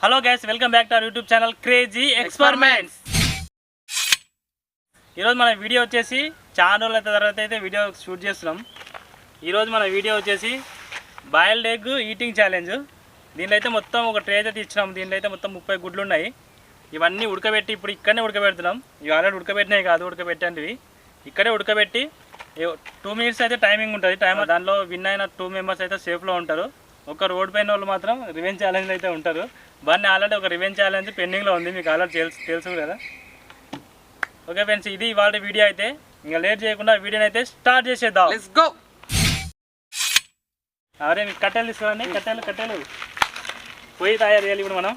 Hello guys welcome back to our YouTube channel crazy experiments ఈరోజు మన video వచ్చేసి చాలా రోజుల తర్వాత అయితే వీడియో షూట్ చేస్తున్నాం. ఈరోజు మన వీడియో వచ్చేసి బాయిల్డ్ ఎగ్ ఈటింగ్ ఛాలెంజ్ దీనిలో అయితే మొత్తం ఒక ట్రే అయితే ఇచ్చినాం దీనిలో అయితే మొత్తం ముప్పై గుడ్లు ఉన్నాయి. ఇవన్నీ ఉడకబెట్టి ఇప్పుడు ఇక్కడనే ఉడకబెడుతున్నాం. ఇవి ఆల్రెడీ ఉడకబెట్టినాయి కాదు ఉడకబెట్టేవి ఇక్కడే ఉడకబెట్టి టూ మినిట్స్ అయితే టైమింగ్ ఉంటుంది. టైం దానిలో విన్ అయిన టూ మెంబర్స్ అయితే సేఫ్లో ఉంటారు. ఒక రోడ్ పైన వాళ్ళు మాత్రం రివెంజ్ ఛాలెంజ్ అయితే ఉంటారు. బన్నీ ఆల్రెడీ ఒక రివెంజ్ ఛాలెంజ్ పెండింగ్లో ఉంది మీకు ఆల్రెడీ తెలుసు తెలుసు కదా. ఓకే ఫ్రెండ్స్ ఇది ఇవాళ వీడియో అయితే. ఇంకా లేట్ చేయకుండా వీడియోని అయితే స్టార్ట్ చేసేద్దాం. లెట్స్ గో అరే మీకు కట్టెలు తీసుకోండి కట్టెలు కట్టెలు. పోయి తయారు చేయాలి ఇప్పుడు మనం.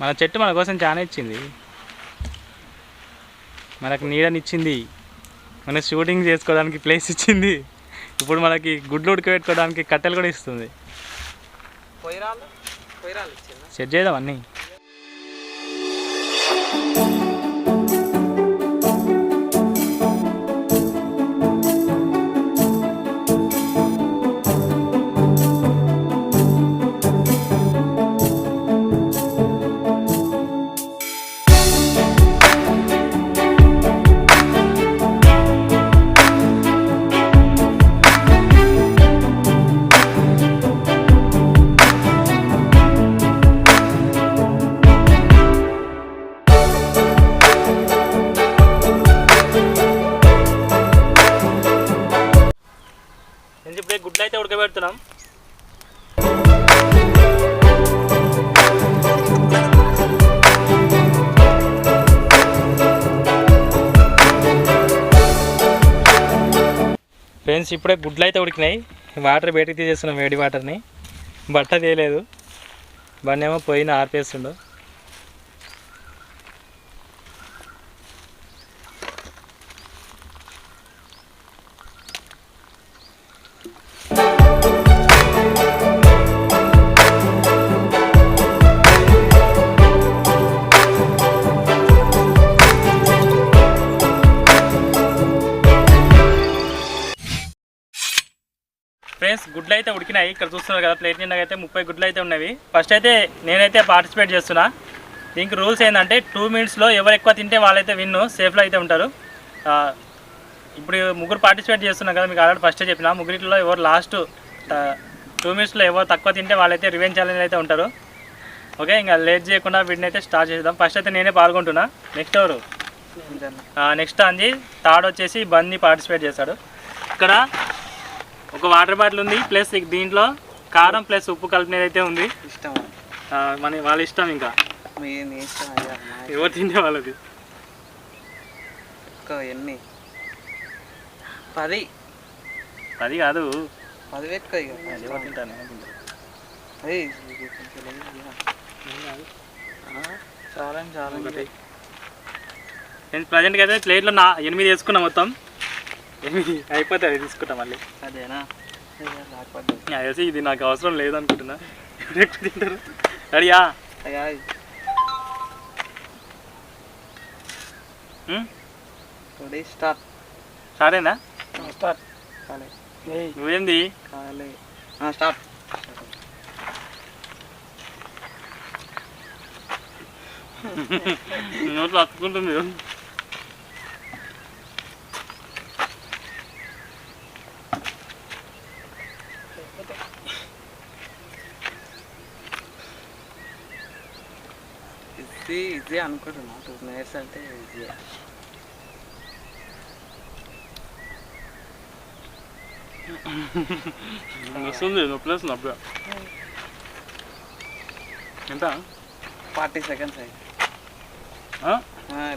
మన చెట్టు మన కోసం చాలా ఇచ్చింది. మనకు నీడనిచ్చింది. మన షూటింగ్ చేసుకోవడానికి ప్లేస్ ఇచ్చింది. ఇప్పుడు మనకి గుడ్లు ఉడకబెట్టుకోవడానికి కట్టెలు కూడా ఇస్తుంది. సెట్ చేద్దాం అన్నీ. ఫ్రెండ్స్ ఇప్పుడే గుడ్లు అయితే ఉడికినాయి. వాటర్ బయటకు తీసేస్తున్నాం వేడి వాటర్ని. బట్ట తీయలేదు బండేమో పోయిన ఆర్పేస్తుండో. ఫ్రెండ్స్ గుడ్లు అయితే ఉడికినాయి. ఇక్కడ చూస్తున్నారు కదా ప్లేట్ నిండా అయితే ముప్పై గుడ్లు అయితే ఉన్నవి. ఫస్ట్ అయితే నేనైతే పార్టిసిపేట్ చేస్తున్నా. దీనికి రూల్స్ ఏంటంటే టూ మినిట్స్లో ఎవరు ఎక్కువ తింటే వాళ్ళైతే విన్ను సేఫ్లో అయితే ఉంటారు. ఇప్పుడు ముగ్గురు పార్టిసిపేట్ చేస్తున్నాం కదా మీకు ఆల్రెడీ ఫస్టే చెప్పిన. ముగ్గురిలో ఎవరు లాస్ట్ టూ మినిట్స్లో ఎవరు తక్కువ తింటే వాళ్ళైతే రివెంజ్ ఛాలెంజ్ అయితే ఉంటారు. ఓకే ఇంకా లేట్ చేయకుండా వీటిని అయితే స్టార్ట్ చేద్దాం ఫస్ట్ అయితే నేనే పాల్గొంటున్నా. నెక్స్ట్ ఎవరు? నెక్స్ట్ అంది. థర్డ్ వచ్చేసి బంది పార్టిసిపేట్ చేస్తాడు. ఇక్కడ ఒక వాటర్ బాటిల్ ఉంది ప్లస్ దీంట్లో కారం ప్లస్ ఉప్పు కలిపినది అయితే ఉంది. ఇష్టం. మన వాళ్ళ ఇష్టం ఇంకా. ఎవరు తింటే వాళ్ళది? ఒక్క ఎన్ని? పది. అది కాదు. పది పెట్టుకో ఇక. ఎవరు తింటాను చాలా చాలా నేను ప్రజెంట్గా అయితే ప్లేట్లో నా ఎనిమిది వేసుకున్నా మొత్తం. అయిపోతే అది తీసుకుంటాం మళ్ళీ. అదేనా? తెలిసి ఇది నాకు అవసరం లేదనుకుంటున్నా. ఎక్కువ తింటారు. రెడీయా రెడీ స్టార్ట్ సరేనా స్టార్ట్ నువ్వేంది? స్టార్ట్ నోట్లో అతుకుంటుంది ఈజీ ఈజీ అనుకుంటున్నా. టూ మినిట్స్ అంటే ఈజీ వస్తుంది నొప్పి వేస్తుంది అప్పుడు ఎంత? ఫార్టీ సెకండ్స్ అయ్యి?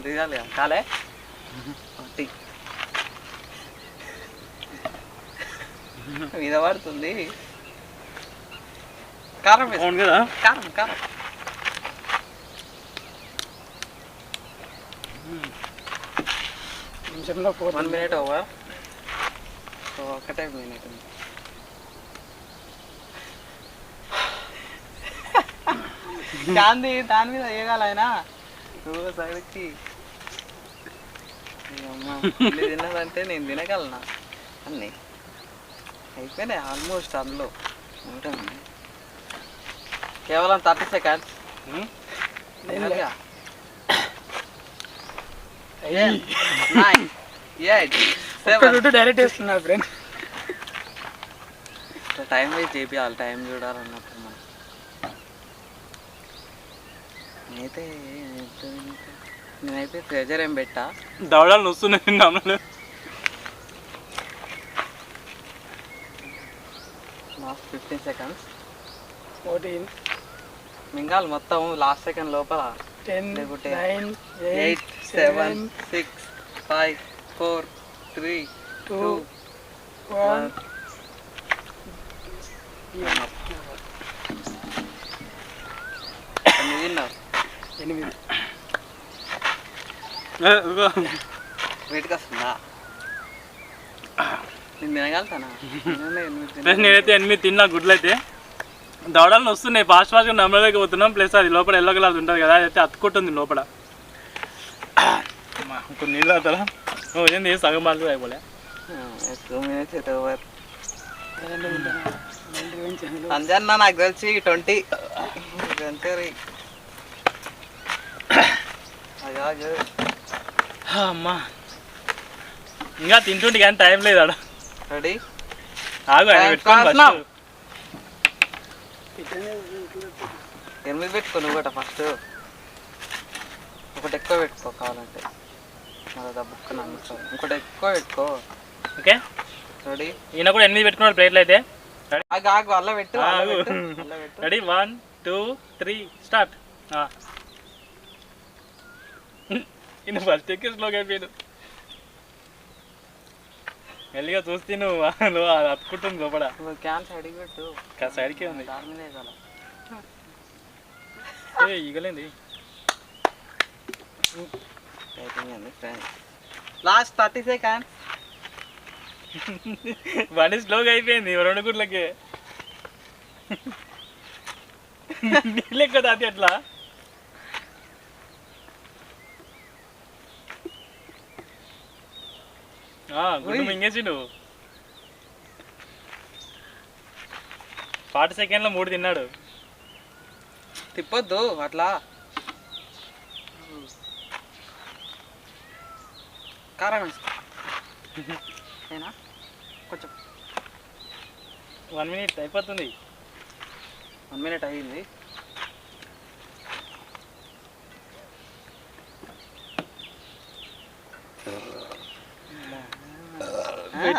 రిజాలి కాలే ఫార్టీ. మీద పడుతుంది. కారం వేసు. అవును కారం కారం వన్ మినిట్ సో ఒకటే మినిట్ గాంధీ దాని మీద వేయగాల ఆయన? నువ్వు ఇల్లు తిన్నదంటే నేను తినగలనా? అన్నీ. అయిపోయినాయి ఆల్మోస్ట్ అందులో ఉంటుంది కేవలం థర్టీ సెకండ్స్ నైన్ డైరెక్ట్ వేస్తున్నారు ఫ్రెండ్ టైం వేస్ట్ చేపియాలి టైం చూడాలన్నప్పుడు మనం. నేనైతే నేనైతే ప్రెజర్ ఏం పెట్టా? దవడాలు వస్తున్నాయి నమ్మలు లాస్ట్ ఫిఫ్టీన్ సెకండ్స్ ఫోర్టీన్ మింగాలి మొత్తం లాస్ట్ సెకండ్ లోపల. Ten nine eight seven six five four three two one. ఎనిమిది వస్తుందా నేను తినగలుగుతానా. నేనైతే ఎనిమిది తిన్నా గుడ్లు అయితే దవడాలు వస్తున్నాయి ఫాస్ట్ ఫాస్ట్గా నమ్మలేకపోతున్నాం ప్లస్ అది లోపల ఎల్లో కలర్ ఉంటుంది కదా అయితే అతుక్కుంటుంది లోపల. కొన్ని నీళ్ళు అవుతారా ఓ ఏంది సగం బాగా అయిపోలే టూ మినిట్స్ అయితే ఓవర్ అంజన్న నాకు తెలిసి ట్వంటీ అయ్యో అమ్మా ఇంకా తింటుంటే కానీ టైం లేదు రెడీ ఆగు ఆయన. ఇట్లనే ఎనిమిది పెట్టుకో నువ్వు కూడా ఫస్ట్ ఒకటి ఎక్కువ పెట్టుకో కావాలంటే. బుక్ ఇంకోటి ఎక్కువ పెట్టుకో. ఓకే. రెడీ ఈయన కూడా ఎనిమిది పెట్టుకున్నాడు ప్లేట్లు అయితే. ఆగు ఆగు అల్ల పెట్టు అల్ల ఆగు. పెట్టు, అల్ల పెట్టు. Ready one two three start ఈయన ఫస్ట్ ఎక్కి స్లోగా మెల్లిగా చూస్తే నువ్వు నువ్వు అది అతుక్కుంటుంది లోపల. నువ్వు క్యాన్ సైడ్కి పెట్టు. కా- సైడ్కే ఉంది. దాని మీద వేయాలి ఏ ఈగలేంది. లాస్ట్ థర్టీ సెకండ్ బండి స్లోగా అయిపోయింది రెండు గుడ్లకి. నీళ్ళే కదా అది ఎట్లా? ఆ, గుడ్డు ఉయ్. మింగేసిండు. ఫార్టీ సెకండ్లో మూడు తిన్నాడు. తిప్పొద్దు అట్లా. కారం వేసుకో. ఏనా కొంచెం. వన్ మినిట్ అయిపోతుంది. వన్ మినిట్ అయ్యింది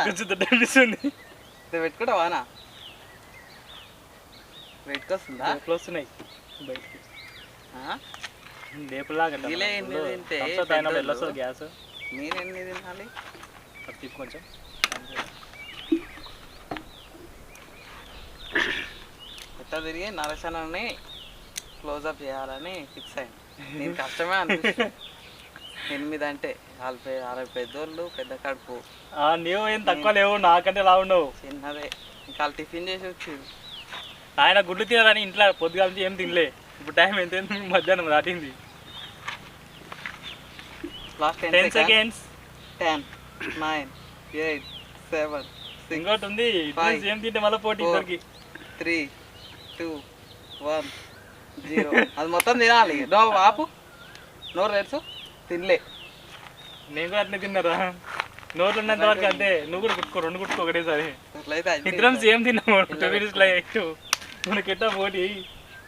కొంచెం అనిపిస్తుంది ఇది పెట్టుకుంటావానా పెట్టుకొస్తుందా? లేపులు వస్తున్నాయి బయటికి. ఆ? లేపులాగా. వెళ్ళొస్తుంది గ్యాస్. నేను ఎన్ని తినాలి? అది కొంచెం. ఎట్లా తిరిగి? నరసనని క్లోజప్ చేయాలని ఫిక్స్ అయ్యింది నేను కష్టమే అనిపిస్తుంది. ఎనిమిది అంటే నలభై అరవై పెద్దోళ్ళు పెద్ద కడుపు. నీవు ఏం తక్కువ లేవు నాకంటే లా ఉండవు చిన్నదే ఇంకా టిఫిన్ చేసి వచ్చింది ఆయన గుడ్లు తినాలని ఇంట్లో పొద్దుగాల నుంచి ఏం తినలే. ఇప్పుడు టైం ఎంత? అయింది? మధ్యాహ్నం దాటింది. Last ten ten second seconds ten nine eight seven six ఇంకోటి ఉంది Five, ఏం తింటే మళ్ళీ పోటీ. ఇద్దరికి? త్రీ టూ వన్ జీరో అది మొత్తం తినాలి. నో ఆపు. నోరు తెరుచు తినలే. నేను కూడా అట్లే తిన్నారా? నోట్లు ఉన్నంత వరకు అంతే. నువ్వు కూడా కుట్టుకో రెండు కుట్టుకో ఒకటేసారి. ఇద్దరం సేమ్ తిన్నాము. టూ ఇలా మినిట్స్లో ఎట్టు మనకెట్టా పోటీ?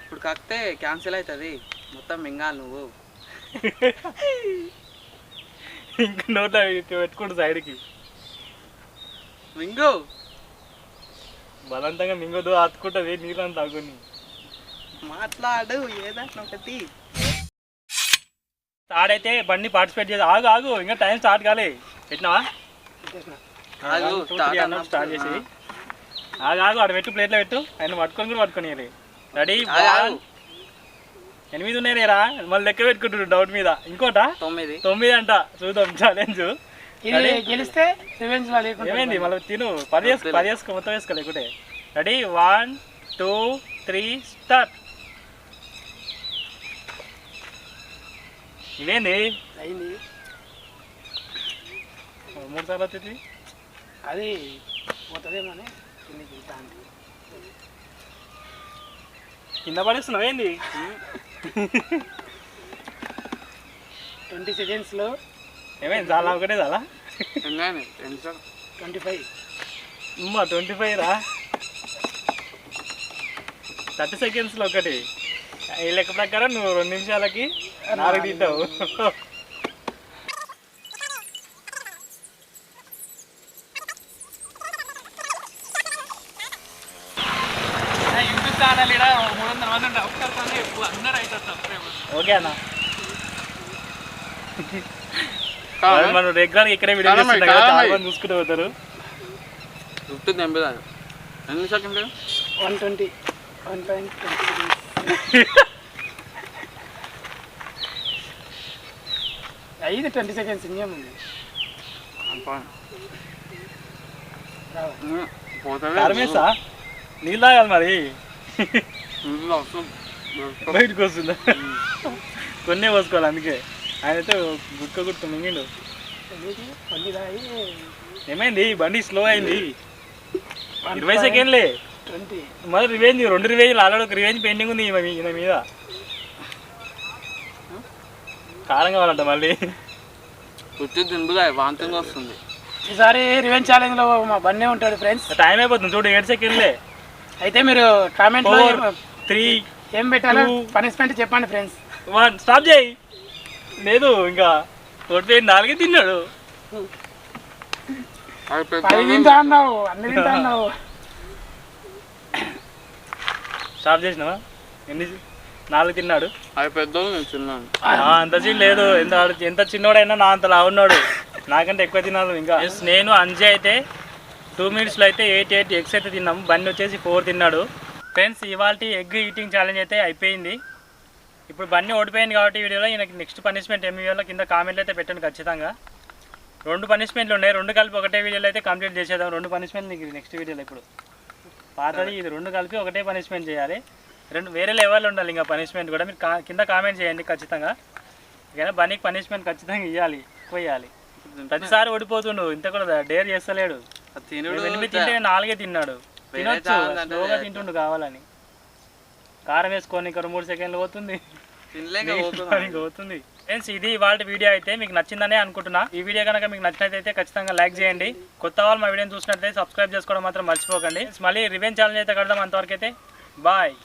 ఇప్పుడు కాకపోతే క్యాన్సిల్ అవుతుంది మొత్తం మింగాలి నువ్వు. ఇంకా నోట్లో పెట్టుకుంటు సైడ్కి. మింగు! బలవంతంగా మింగదు అతుకుంటుంది నీళ్ళని తాగుని మాట్లాడు ఏదన్నా ఒకటి. స్టార్ట్ అయితే బండి పార్టిసిపేట్ చేసి ఆగు ఆగు ఇంకా టైం స్టార్ట్ కాలే. పెట్టినావా? స్టార్ట్ చేసి ఆగు ఆగు ఆడ పెట్టు ప్లేట్లో పెట్టు. ఆయన పట్టుకొని కూడా పట్టుకొని రెడీ. ఎనిమిది ఉన్నాయి లేరా మళ్ళీ లెక్క పెట్టుకుంటున్నారు డౌట్ మీద. ఇంకోటా? తొమ్మిది. తొమ్మిది అంట. చూద్దాం ఛాలెంజ్ గెలిస్తే రివెంజ్ ఏమైంది? మళ్ళీ తిను. పది వేసుకో పది వేసుకో మొత్తం వేసుకో లేకుంటే. Ready one two three start ఇవేంది? అయింది. మూడు సార్లు వచ్చింది అది. కింద పడేస్తున్నావు ఏంది? ట్వంటీ సెకండ్స్లో ఏమైంది చాలా ఒకటే చాలా? Twenty five. అమ్మ ట్వంటీ ఫైవ్ రా. థర్టీ సెకండ్స్లో ఒకటి. ఈ లెక్క ప్రకారం నువ్వు రెండు నిమిషాలకి నాలుగు తింటావు యూట్యూబ్ ఛానల్ ఇక్కడ మూడు వందల మంది ఉంటారు ఒక్కరితోనే ఎక్కువ. అందరూ అవుతారు సబ్స్క్రైబర్స్ ఓకే అన్న. మనం రెగ్యులర్ ఇక్కడే వీడియో కాదమ్మాయి, చేస్తుంటాం కదా చాలా కాదమ్మాయి. మంది చూసుకుంటూ పోతారు. ఫిఫ్టీ ఎంబీదా ఎన్ని second one twenty. One point twenty ఐదు ట్వంటీ సెకండ్స్ రావా. కారమేసా నీళ్ళు తాగాలి మరి. బయటకు వస్తుందా? కొన్నే పోసుకోవాలి అందుకే. ఆయన అయితే గుట్క గుట్క మింగిండు. ఏమైంది? బండి స్లో అయింది. ఇరవై సెకండ్లే. మరి రివేంజ్ రెండు రివేంజ్ ఆల్రెడీ ఒక రివేంజ్ పెండింగ్ ఉంది ఈయన మీద. కారం కావాలంట మళ్ళీ. ఫిఫ్టీ తింపుదా వాంతింగ్ వస్తుంది. ఈసారి రివెంజ్ ఛాలెంజ్లో మా బన్నే ఉంటాడు ఫ్రెండ్స్ టైం అయిపోతుంది చూడు ఏడు సెకండ్లే. అయితే మీరు కామెంట్ త్రీ ఏం పెట్టాలో. పనిష్మెంట్ చెప్పండి ఫ్రెండ్స్ వన్ స్టాప్ చేయి. లేదు ఇంకా ఒకటి నాలుగే తిన్నాడు. పది తింటా అన్నావు అన్ని తింటా అన్నావు. స్టాప్ చేసినావా? ఎన్ని నాలుగు తిన్నాడు. అవి పెద్దోళ్ళు నేను చిన్నాను ఆ, అంత చిన్న లేదు. ఎంత ఎంత చిన్నోడైనా నా అంత లావున్నాడు. నాకంటే ఎక్కువ తిన్నాను ఇంకా. Yes, నేను అంజయ్ అయితే టూ మినిట్స్లో అయితే ఎయిట్ ఎయిట్ ఎగ్స్ అయితే తిన్నాము. బండి వచ్చేసి ఫోర్ తిన్నాడు. ఫ్రెండ్స్ ఇవాళ ఎగ్ ఈటింగ్ ఛాలెంజ్ అయితే అయిపోయింది. ఇప్పుడు బండి ఓడిపోయింది కాబట్టి వీడియోలో ఈయనకి నెక్స్ట్ పనిష్మెంట్ ఏమి ఇవ్వాలో కింద కామెంట్లు అయితే పెట్టండి ఖచ్చితంగా. రెండు పనిష్మెంట్లు ఉన్నాయి. రెండు కలిపి ఒకటే వీడియోలో అయితే కంప్లీట్ చేసేద్దాం. రెండు పనిష్మెంట్ నీకు నెక్స్ట్ వీడియోలో ఇప్పుడు. పాతది ఇది రెండు కలిపి ఒకటే పనిష్మెంట్ చేయాలి. రెండు వేరే లెవెల్ ఉండాలి ఇంకా పనిష్మెంట్ కూడా. మీరు కా- కింద కామెంట్ చేయండి ఖచ్చితంగా. ఇకైనా బనీకి పనిష్మెంట్ ఖచ్చితంగా ఇవ్వాలి ఎక్కువ ఇవ్వాలి ప్రతిసారి ఓడిపోతుండు. ఇంత కూడా డేర్ చేస్తలేడు. తినుడు ఎనిమిది తింటే నాలుగే తిన్నాడు. తినొచ్చు స్లోగా తింటుండు కావాలని. కారం వేసుకొని ఇంకా రెండు మూడు సెకండ్లు పోతుంది. పోతుంది. ఫ్రెండ్స్ ఇది వాళ్ళ వీడియో అయితే మీకు నచ్చిందనే అనుకుంటున్నా. ఈ వీడియో కనుక మీకు నచ్చినట్లయితే ఖచ్చితంగా లైక్ చేయండి. కొత్త వాళ్ళు మా వీడియోని చూసినట్లయితే సబ్స్క్రైబ్ చేసుకోవడం మాత్రం మర్చిపోకండి. మళ్ళీ రివెంజ్ ఛాలెంజ్ అయితే కడదాం అంతవరకు అయితే బాయ్.